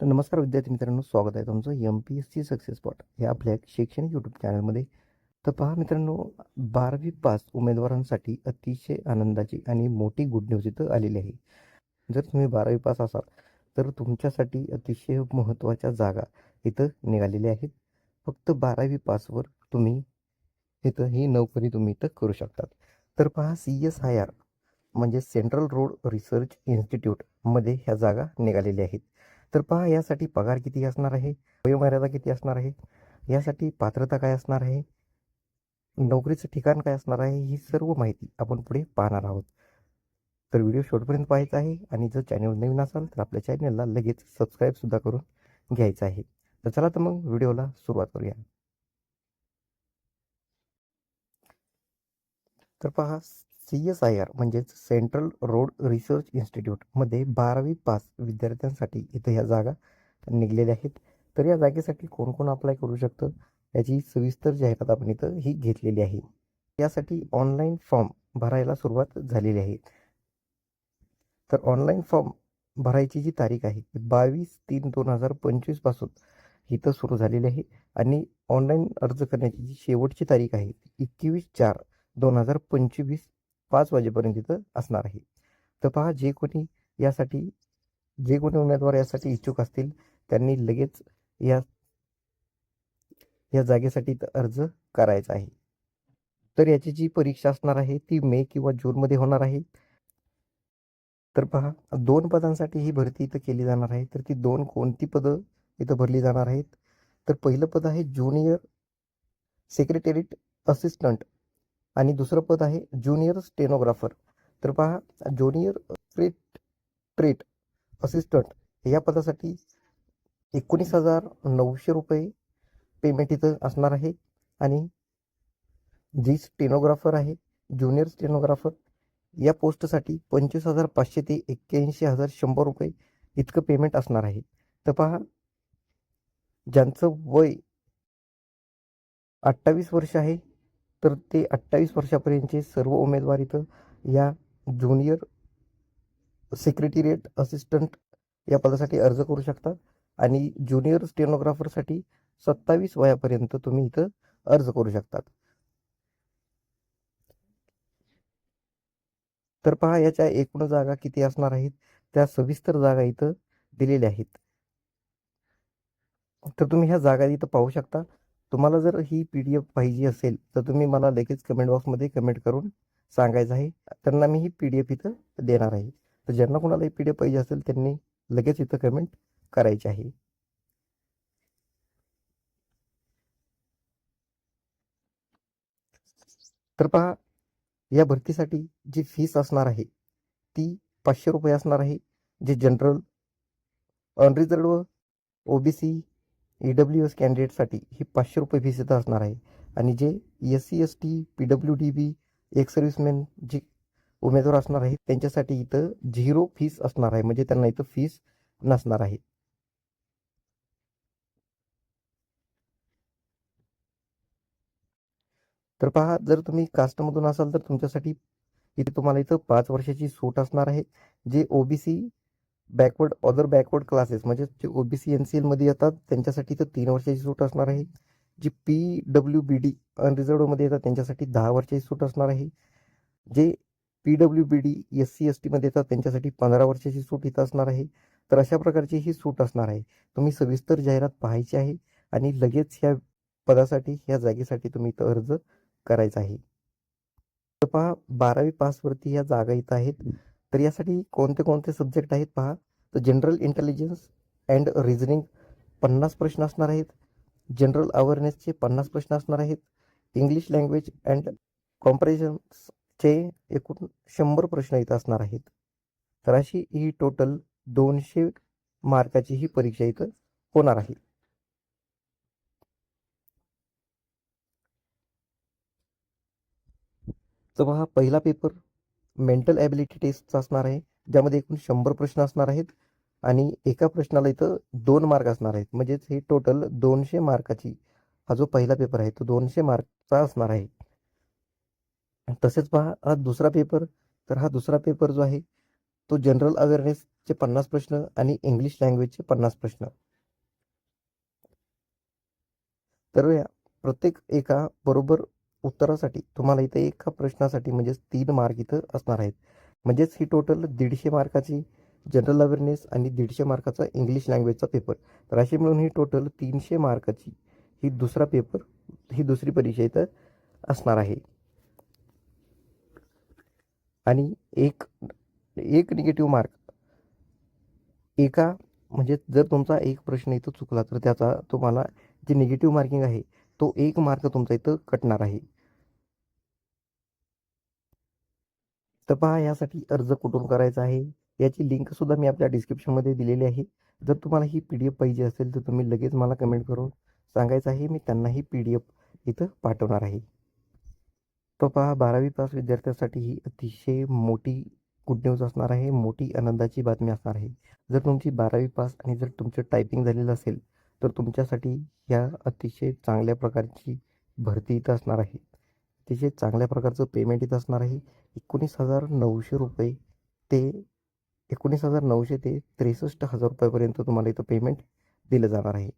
तर नमस्कार विद्यार्थी मित्रांनो स्वागत आहे तुमचं M P S C success spot हे आपल्या एक शैक्षणिक यूट्यूब चॅनलमध्ये तर पहा मित्रांनो बारावी पास उमेदवारांसाठी अतिशय आनंदाची आणि मोठी गुड न्यूज इथं आलेली आहे. जर तुम्ही बारावी पास असाल तर तुमच्यासाठी अतिशय महत्त्वाच्या जागा इथं निघालेल्या आहेत. फक्त बारावी पासवर तुम्ही इथं ही नोकरी तुम्ही इथं करू शकतात. तर पहा सी एस आय आर म्हणजे सेंट्रल रोड रिसर्च इन्स्टिट्यूटमध्ये ह्या जागा निघालेल्या आहेत. तर पहा यासाठी पगार किती असणार आहे? वयोमर्यादा किती असणार आहे? यासाठी पात्रता काय असणार आहे? नोकरीचं ठिकाण काय असणार आहे? ही सर्व माहिती आपण पुढे पाहणार आहोत. तर व्हिडिओ शेवटपर्यंत पाहायचा आहे आणि जर चॅनल नवीन असाल तर आपल्या चॅनलला लगेच सबस्क्राईबसुद्धा करून घ्यायचं आहे. तर चला तर मग व्हिडिओला सुरुवात करूया. तर पहा सी एस आय आर म्हणजेच सेंट्रल रोड रिसर्च इन्स्टिट्यूटमध्ये बारावी पास विद्यार्थ्यांसाठी इथं ह्या जागा निघलेल्या आहेत. तर या जागेसाठी कोण कोण अप्लाय करू शकतं? याची सविस्तर जाहिरात आपण इथं ही घेतलेली आहे. यासाठी ऑनलाईन फॉर्म भरायला सुरुवात झालेली आहे. तर ऑनलाईन फॉर्म भरायची जी तारीख आहे ती बावीस तीन दोन हजार पंचवीसपासून इथं सुरू झालेली आहे. आणि ऑनलाईन अर्ज करण्याची जी शेवटची तारीख आहे ती एकवीस चार दोन हजार पंचवीस पाच वाजेपर्यंत इथं असणार आहे. तर पहा जे कोणी यासाठी जे कोणी उमेदवार यासाठी इच्छुक असतील त्यांनी लगेच या या जागेसाठी इथं अर्ज करायचा आहे. तर याची जी परीक्षा असणार आहे ती मे किंवा जूनमध्ये होणार आहे. तर पहा दोन पदांसाठी ही भरती इथं केली जाणार आहे. तर ती दोन कोणती पदं इथं भरली जाणार आहेत? तर पहिलं पद आहे ज्युनियर सेक्रेटरीट असिस्टंट. आणि दुसरं पद आहे ज्युनियर स्टेनोग्राफर. तर पहा ज्युनियर ट्रेट ट्रेट असिस्टंट या पदासाठी एकोणीस हजार नऊशे रुपये पेमेंट इथं असणार आहे. आणि जी स्टेनोग्राफर आहे ज्युनियर स्टेनोग्राफर या पोस्टसाठी पंचवीस हजार पाचशे ते एक्क्याऐंशी हजार शंभर रुपये इतकं पेमेंट असणार आहे. तर पहा ज्यांचं वय अठ्ठावीस वर्ष आहे तर ते अठ्ठावीस वर्षापर्यंतचे सर्व उमेदवार इथं या ज्युनियर सेक्रेटेरिएट असिस्टंट या पदासाठी अर्ज करू शकतात. आणि ज्युनियर स्टेनोग्राफरसाठी सत्तावीस वयापर्यंत तुम्ही इथं अर्ज करू शकतात. तर पहा याच्या एकूण जागा किती असणार आहेत? त्या सविस्तर जागा इथं दिलेल्या आहेत. तर तुम्ही ह्या जागा इथं पाहू शकता. तुम्हाला जर ही पी डी एफ पाहिजे असेल तर तुम्ही मला लगेच कमेंट बॉक्समध्ये कमेंट करून सांगायचं आहे. त्यांना मी ही पी डी एफ इथं देणार आहे. तर ज्यांना कोणाला ही पी डी एफ पाहिजे असेल त्यांनी लगेच इथं कमेंट करायची आहे. तर पहा या भरतीसाठी जी फीस असणार आहे ती पाचशे रुपये असणार आहे. जे general unreserved OBC E W S कॅन्डिडेटसाठी ही पाचशे रुपये फी इथं असणार आहे. आणि जे S C S T P W D B ex serviceman जे उमेदवार असणार आहेत त्यांच्यासाठी इथं झिरो फीस असणार आहे. म्हणजे त्यांना इथं फीस नसणार आहे. तर पहा जर तुम्ही कास्टमधून असाल तर तुमच्यासाठी इथे तुम्हाला इथं पाच वर्षाची सूट असणार आहे. जे OBC backward other backward classes म्हणजे जे ओबीसी एन सी एलमध्ये येतात त्यांच्यासाठी तर तीन वर्षाची सूट असणार आहे. जी पी डब्ल्यू बी डी अनरिझर्वमध्ये येतात त्यांच्यासाठी दहा वर्षाची सूट असणार आहे. जे P W B D S C S टीमध्ये येतात त्यांच्यासाठी पंधरा वर्षाची सूट इथं असणार आहे. तर अशा प्रकारची ही सूट असणार आहे. तुम्ही सविस्तर जाहिरात पाहायची आहे आणि लगेच ह्या पदासाठी ह्या जागेसाठी तुम्ही इथं अर्ज करायचा आहे. तर पहा बारावी पासवरती ह्या जागा इथं आहेत. तर यासाठी कोणते कोणते सब्जेक्ट आहेत पहा. तर जनरल इंटेलिजन्स अँड रिझनिंग पन्नास प्रश्न असणार आहेत. जनरल अवेअरनेसचे पन्नास प्रश्न असणार आहेत. इंग्लिश लँग्वेज अँड कॉम्प्रेशन्सचे एकूण शंभर प्रश्न इथं असणार आहेत. तर अशी ही टोटल दोनशे मार्काची ही परीक्षा इथं होणार आहे. तर पहा पहिला पेपर मेंटल ॲबिलिटी टेस्टचा असणार आहे ज्यामध्ये एकूण शंभर प्रश्न असणार आहेत आणि एका प्रश्नाला इथं दोन मार्क असणार आहेत. म्हणजेच हे टोटल दोनशे मार्काची हा जो पहिला पेपर आहे तो दोनशे मार्कचा असणार आहे. तसेच पहा हा दुसरा पेपर तर हा दुसरा पेपर जो आहे तो जनरल अवेअरनेसचे पन्नास प्रश्न आणि इंग्लिश लँग्वेजचे पन्नास प्रश्न. तर या प्रत्येक एका बरोबर उत्तरासाठी तुम्हाला इथं एका प्रश्नासाठी म्हणजेच तीन मार्क इथं असणार आहेत. म्हणजेच ही टोटल दीडशे मार्काची जनरल अवेअरनेस आणि दीडशे मार्काचा इंग्लिश लँग्वेजचा पेपर तर अशी मिळून ही टोटल तीनशे मार्काची ही दुसरा पेपर ही दुसरी परीक्षा इथं असणार आहे. आणि एक एक निगेटिव्ह मार्क एका म्हणजे जर तुमचा एक प्रश्न इथं चुकला तर त्याचा तुम्हाला जे निगेटिव्ह मार्किंग आहे तो एक मार्क तुमचा इथं कटणार आहे. तर पहा यासाठी अर्ज कुठून करायचा आहे? याची लिंक सुद्धा मी आपल्या डिस्क्रिप्शनमध्ये दिलेली आहे. जर तुम्हाला ही पी डी एफ पाहिजे असेल तर तुम्ही लगेच मला कमेंट करून सांगायचं आहे. मी त्यांना ही पी डी एफ इथं पाठवणार आहे. तर पहा बारावी पास विद्यार्थ्यांसाठी ही अतिशय मोठी गुड न्यूज असणार आहे. मोठी आनंदाची बातमी असणार आहे. जर तुमची बारावी पास आणि जर तुमचं टायपिंग झालेलं असेल तर तुमच्यासाठी ह्या अतिशय चांगल्या प्रकारची भरती इथं असणार आहे. अतिशय चांगल्या प्रकारचं पेमेंट इथं असणार आहे. एकोणीस हजार नऊशे रुपये ते एकोणीस हजार नऊशे ते त्रेसष्ट हजार रुपयापर्यंत तुम्हाला इथं पेमेंट दिलं जाणार आहे.